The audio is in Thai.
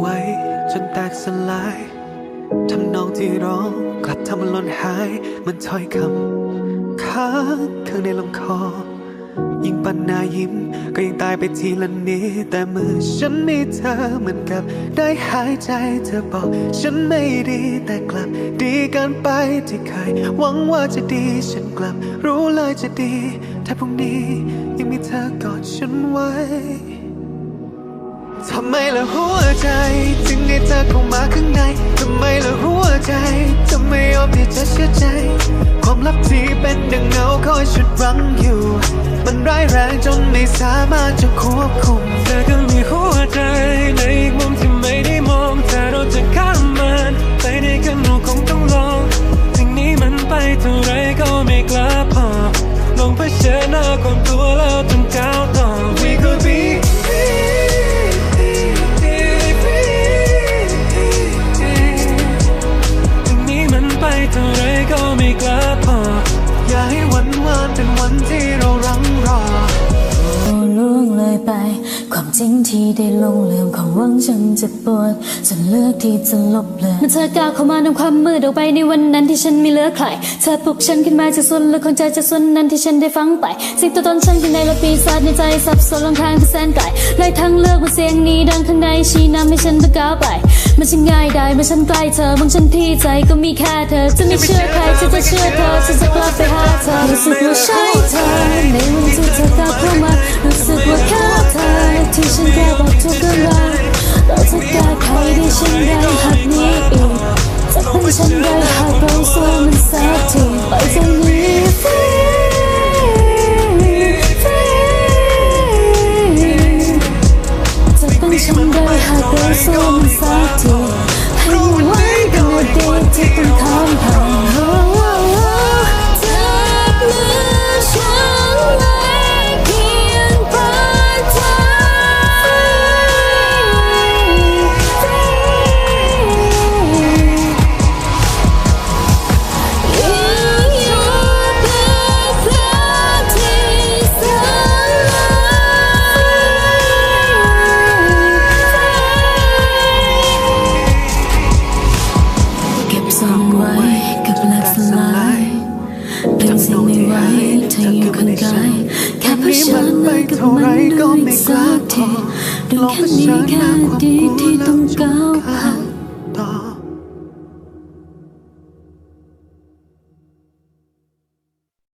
ไว้ จนแตกสลายทำนองที่ร้องกลับทำมันหล่นหาย มันถ้อยคำค้างข้างในลำคอ ยิ่งปันหนายิ้ม ก็ยังตายไปทีละนิดแต่มือฉันมีเธอเหมือนกับ ได้หายใจเธอบอก ฉันไม่ดีแต่กลับ ดีเกินไปที่เคยหวังว่าจะดีฉันกลับ รู้เลยจะดี ถ้าพรุ่งนี้ยังมีเธอกอดฉันไว้ ทำไมละหัวใจ ถึงให้เธอเข้ามาข้างใน ทำไมละหัวใจทำไมยอมที่จะเชื่อใจ ความลับที่เป็นดังเงาคอยชุดรั้งอยู่ มันร้ายแรงจนไม่สามารถจะควบคุม เธอก็มีหัวใจในอีกมุมที่ไม่ได้มองถ้าเราจะข้ามมันไปในกันเราคงต้องลองสิ่งนี้มันไปเท่าไรก็ไม่กล้าพอลองเผชิญหน้าความกลัวแล้วต้องกาว จริงที่ได้ลงลืมความหวังฉันเจะปวดจนเลือกที่จะลบเลยเมื่อเธอก้าวเข้ามานำความมืดออกไปในวันนั้นที่ฉันไม่เหลือใครเธอปลุกฉันขึ้นมาจากส่วนลึกของใจจากส่วนนั้นที่ฉันได้ฟังไปสิ่งตัวตนฉันข้างในและปีศาจในใจสับสนลงทางที่แสนไกลไล่ทางเลือกว่าเสียงนี้ดังข้างในชี้นำให้ฉันต้องก้าวไปมันช่างง่ายได้เมื่อฉันใกล้เธอบางฉันที่ใจก็มีแค่เธอจะไม่เชื่อใครจะจะเชื่อเธอฉันจะกลับไปหาเธอรู้สึกว่าใช่เธอ จะเป็นฉันได้หากเราสู้มันสักทีไปจากนี้จ หลายทั้งน้องที่ไห้ทั้งคือมันใกลแค่เนี้มันไปกับาไรก็ไม่รักาพอลองเผชิญหน้าความกลัวแล้วก้าวผ่านตอ